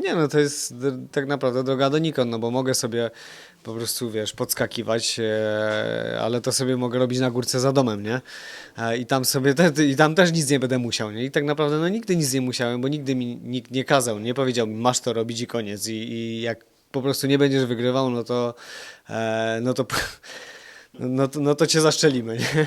Nie no, to jest tak naprawdę droga donikąd, no bo mogę sobie po prostu, wiesz, podskakiwać, e, ale to sobie mogę robić na górce za domem, nie? E, I tam sobie, te, i tam też nic nie będę musiał, nie? I tak naprawdę no nigdy nic nie musiałem, bo nigdy mi nikt nie kazał, nie powiedział mi, masz to robić i koniec. I, i jak po prostu nie będziesz wygrywał, no to, e, no to, no to, no to cię zaszczelimy, nie?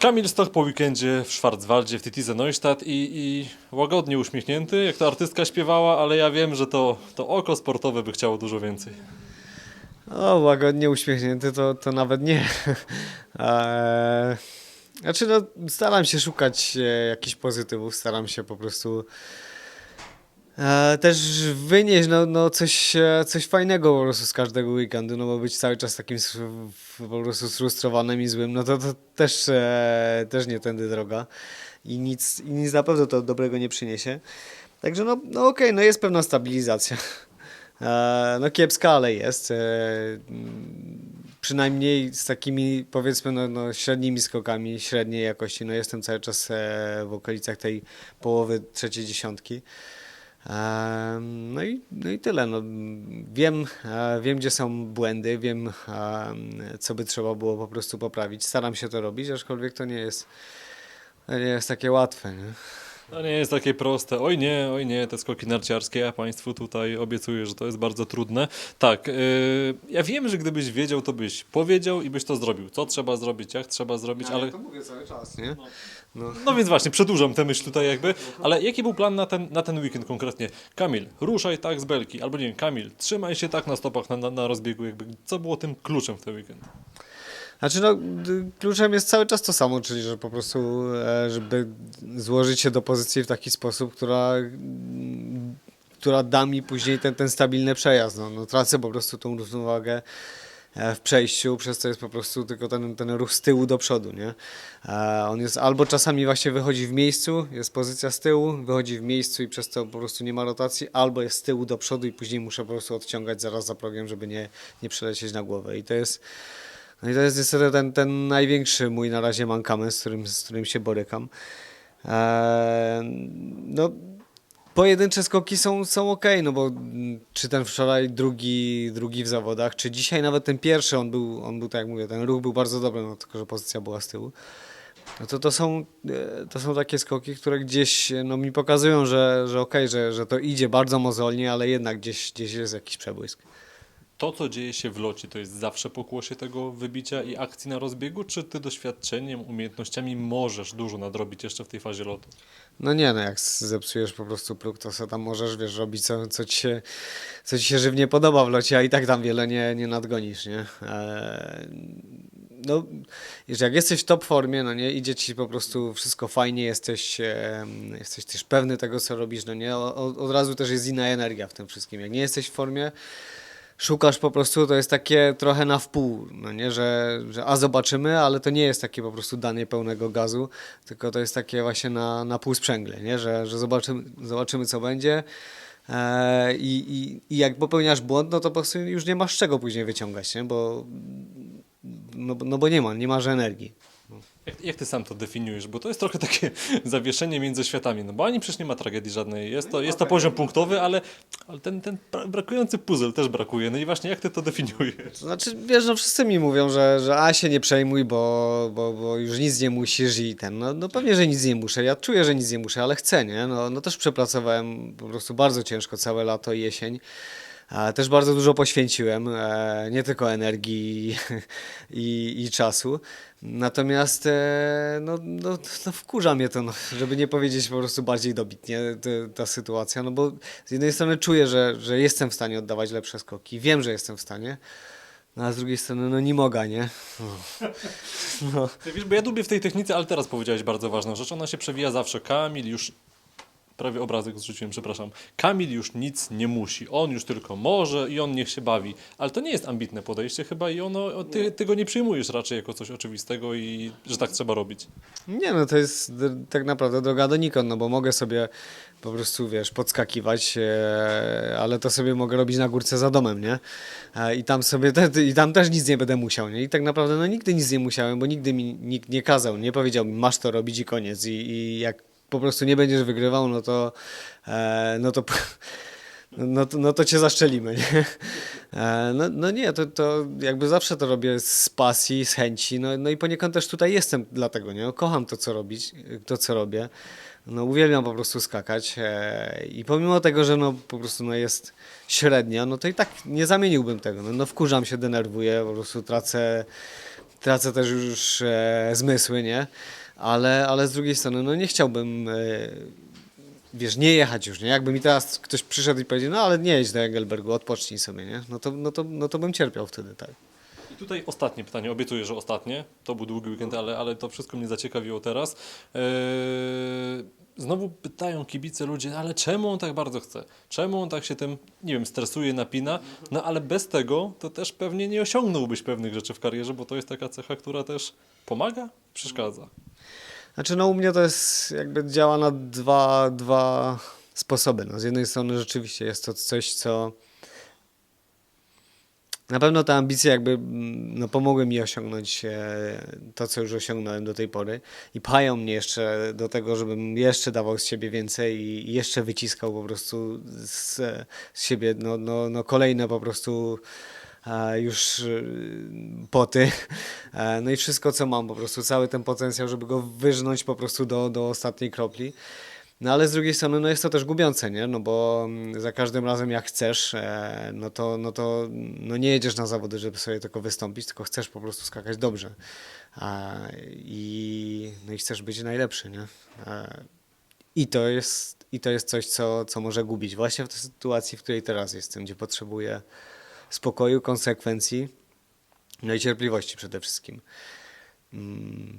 Kamil Stoch po weekendzie w Schwarzwaldzie w Titize Neustadt i, i łagodnie uśmiechnięty, jak to artystka śpiewała, ale ja wiem, że to, to oko sportowe by chciało dużo więcej. O, łagodnie uśmiechnięty to, to nawet nie. Eee, znaczy, no, staram się szukać e, jakichś pozytywów, staram się po prostu też wynieść no, no coś, e, coś fajnego po prostu z każdego weekendu, no bo być cały czas takim po prostu sfrustrowanym i złym, no to, to też, e, też nie tędy droga i nic, i nic na pewno to dobrego nie przyniesie. Także no, no okej, no jest pewna stabilizacja. E, No kiepska, ale jest. E, Przynajmniej z takimi powiedzmy no, no, średnimi skokami, średniej jakości. No jestem cały czas e, w okolicach tej połowy trzeciej dziesiątki. No i, no i tyle. No, wiem, e, wiem, gdzie są błędy, wiem, co by trzeba było po prostu poprawić. Staram się to robić, aczkolwiek to nie jest, nie jest takie łatwe. Nie? To nie jest takie proste. Oj nie, oj nie, te skoki narciarskie, ja Państwu tutaj obiecuję, że to jest bardzo trudne. Tak, yy, ja wiem, że gdybyś wiedział, to byś powiedział i byś to zrobił. Co trzeba zrobić, jak trzeba zrobić, ale... to mówię cały czas, nie? No. No więc właśnie, przedłużam tę myśl tutaj jakby, ale jaki był plan na ten, na ten weekend konkretnie? Kamil, ruszaj tak z belki, albo nie wiem, Kamil, trzymaj się tak na stopach na, na, na rozbiegu, jakby co było tym kluczem w ten weekend? Znaczy no, kluczem jest cały czas to samo, czyli że po prostu, e, żeby złożyć się do pozycji w taki sposób, która, która da mi później ten, ten stabilny przejazd. No, no, tracę po prostu tą równowagę e, w przejściu, przez co jest po prostu tylko ten, ten ruch z tyłu do przodu, nie? E, On jest albo czasami właśnie wychodzi w miejscu, jest pozycja z tyłu, wychodzi w miejscu i przez to po prostu nie ma rotacji, albo jest z tyłu do przodu i później muszę po prostu odciągać zaraz za progiem, żeby nie, nie przelecieć na głowę. I to jest no i to jest niestety ten, ten największy mój na razie mankament, z którym, z którym się borykam. Eee, no, pojedyncze skoki są, są ok, no bo mm, czy ten wczoraj drugi, drugi w zawodach, czy dzisiaj nawet ten pierwszy, on był, on był tak jak mówię, ten ruch był bardzo dobry, no tylko że pozycja była z tyłu. No to, to, są, e, to są takie skoki, które gdzieś no, mi pokazują, że, że okej, że, że to idzie bardzo mozolnie, ale jednak gdzieś, gdzieś jest jakiś przebłysk. To, co dzieje się w locie, to jest zawsze pokłosie tego wybicia i akcji na rozbiegu, czy ty doświadczeniem, umiejętnościami możesz dużo nadrobić jeszcze w tej fazie lotu? No nie, no jak zepsujesz po prostu próg, to co tam możesz, wiesz, robić co, co, ci się, co ci się żywnie podoba w locie, a i tak tam wiele nie, nie nadgonisz, nie? Eee, no, że jak jesteś w top formie, no nie, idzie ci po prostu wszystko fajnie, jesteś, em, jesteś też pewny tego, co robisz, no nie, o- od razu też jest inna energia w tym wszystkim. Jak nie jesteś w formie, szukasz po prostu, to jest takie trochę na wpół, no nie, że, że a zobaczymy, ale to nie jest takie po prostu danie pełnego gazu, tylko to jest takie właśnie na, na pół sprzęgle, nie, że, że zobaczymy, zobaczymy co będzie e, i, i, i jak popełniasz błąd, no to po prostu już nie masz czego później wyciągać, nie, bo no, no bo nie ma, nie masz energii. Jak, jak ty sam to definiujesz? Bo to jest trochę takie zawieszenie między światami, no bo ani przecież nie ma tragedii żadnej. Jest to, jest to poziom punktowy, ale, ale ten, ten bra- brakujący puzzle też brakuje. No i właśnie jak ty to definiujesz? Znaczy, wiesz, no wszyscy mi mówią, że, że a się nie przejmuj, bo, bo, bo już nic nie musisz i ten, no, no pewnie, że nic nie muszę, ja czuję, że nic nie muszę, ale chcę, nie? No, no też przepracowałem po prostu bardzo ciężko całe lato i jesień. Też bardzo dużo poświęciłem, e, nie tylko energii i, i czasu. Natomiast e, no, no, no wkurza mnie to, no, żeby nie powiedzieć po prostu bardziej dobitnie te- ta sytuacja, no bo z jednej strony czuję, że, że jestem w stanie oddawać lepsze skoki, wiem, że jestem w stanie, No, a z drugiej strony, no nie mogę, nie? No. Wiesz, bo ja lubię w tej technice, ale teraz powiedziałeś bardzo ważną rzecz. Ona się przewija zawsze. Kamil już. Prawie obrazek zrzuciłem, przepraszam. Kamil już nic nie musi. On już tylko może i on niech się bawi. Ale to nie jest ambitne podejście chyba i ono, ty, ty go nie przyjmujesz raczej jako coś oczywistego i że tak trzeba robić. Nie no, to jest tak naprawdę droga donikąd, no bo mogę sobie po prostu, wiesz, podskakiwać, e, ale to sobie mogę robić na górce za domem, nie? E, I tam sobie, te, i tam też nic nie będę musiał, nie? I tak naprawdę no nigdy nic nie musiałem, bo nigdy mi nikt nie kazał, nie powiedział mi, masz to robić i koniec. I, i jak po prostu nie będziesz wygrywał, no to, e, no to no to, no to cię zaszczelimy, nie? E, No, no nie, to, to jakby zawsze to robię z pasji, z chęci, no, no i poniekąd też tutaj jestem dlatego, nie? Kocham to, co robić, to, co robię. No uwielbiam po prostu skakać e, i pomimo tego, że no po prostu no jest średnio, no to i tak nie zamieniłbym tego. No, no wkurzam się, denerwuję, po prostu tracę, tracę też już zmysły, nie? Ale, ale z drugiej strony, no nie chciałbym e, wiesz, nie jechać już, nie? Jakby mi teraz ktoś przyszedł i powiedział, no ale nie jedź do Engelbergu, odpocznij sobie, nie? No to, no to, no to bym cierpiał wtedy, tak. I tutaj ostatnie pytanie, obiecuję, że ostatnie. To był długi weekend, ale, ale to wszystko mnie zaciekawiło teraz. Eee, znowu pytają kibice ludzie, ale czemu on tak bardzo chce? Czemu on tak się tym, nie wiem, stresuje, napina? No ale bez tego to też pewnie nie osiągnąłbyś pewnych rzeczy w karierze, bo to jest taka cecha, która też pomaga, przeszkadza. Znaczy, no u mnie to jest jakby działa na dwa, dwa sposoby. No, z jednej strony rzeczywiście jest to coś, co na pewno te ambicje jakby mm, no, pomogły mi osiągnąć e, to, co już osiągnąłem do tej pory i pchają mnie jeszcze do tego, żebym jeszcze dawał z siebie więcej i jeszcze wyciskał po prostu z, z siebie no, no, no kolejne po prostu e, już y, poty. E, No i wszystko, co mam, po prostu cały ten potencjał, żeby go wyżnąć po prostu do, do ostatniej kropli. No ale z drugiej strony no jest to też gubiące, nie? No bo mm, za każdym razem jak chcesz, e, no to, no to no nie jedziesz na zawody, żeby sobie tylko wystąpić, tylko chcesz po prostu skakać dobrze. A, i, no i chcesz być najlepszy, nie? I to jest, i to jest coś, co, co może gubić. Właśnie w tej sytuacji, w której teraz jestem, gdzie potrzebuję spokoju, konsekwencji, no i cierpliwości przede wszystkim. Mm.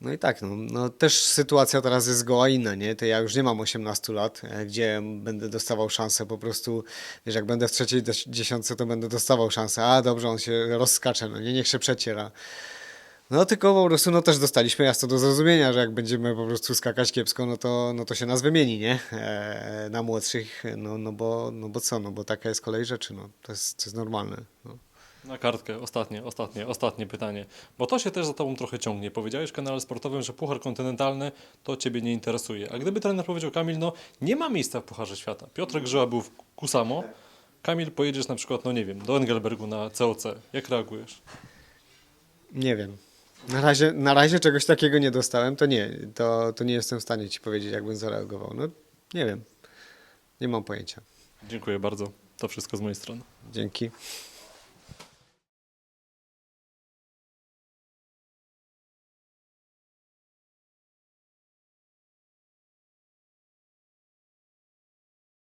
No i tak, no, no też sytuacja teraz jest zgoła inna, nie? To ja już nie mam 18 lat, e, gdzie będę dostawał szansę po prostu, wiesz, jak będę w trzeciej dziesiątce, to będę dostawał szansę, a dobrze, on się rozskacze, no nie, niech się przeciera. No tylko po prostu, no też dostaliśmy jasno do zrozumienia, że jak będziemy po prostu skakać kiepsko, no to, no to się nas wymieni, nie? E, na młodszych, no, no, bo, no bo co, no bo taka jest kolej rzeczy, no. To jest, to jest normalne, no. Na kartkę, ostatnie, ostatnie, ostatnie pytanie. Bo to się też za tobą trochę ciągnie. Powiedziałeś w kanale sportowym, że Puchar Kontynentalny to ciebie nie interesuje. A gdyby trener powiedział, Kamil, no nie ma miejsca w Pucharze Świata. Piotrek Żyła był w Kusamo. Kamil, pojedziesz na przykład, no nie wiem, do Engelbergu na COC. Jak reagujesz? Nie wiem. Na razie, na razie czegoś takiego nie dostałem, to nie, to, to nie jestem w stanie ci powiedzieć, jakbym zareagował. No, nie wiem. Nie mam pojęcia. Dziękuję bardzo. To wszystko z mojej strony. Dzięki.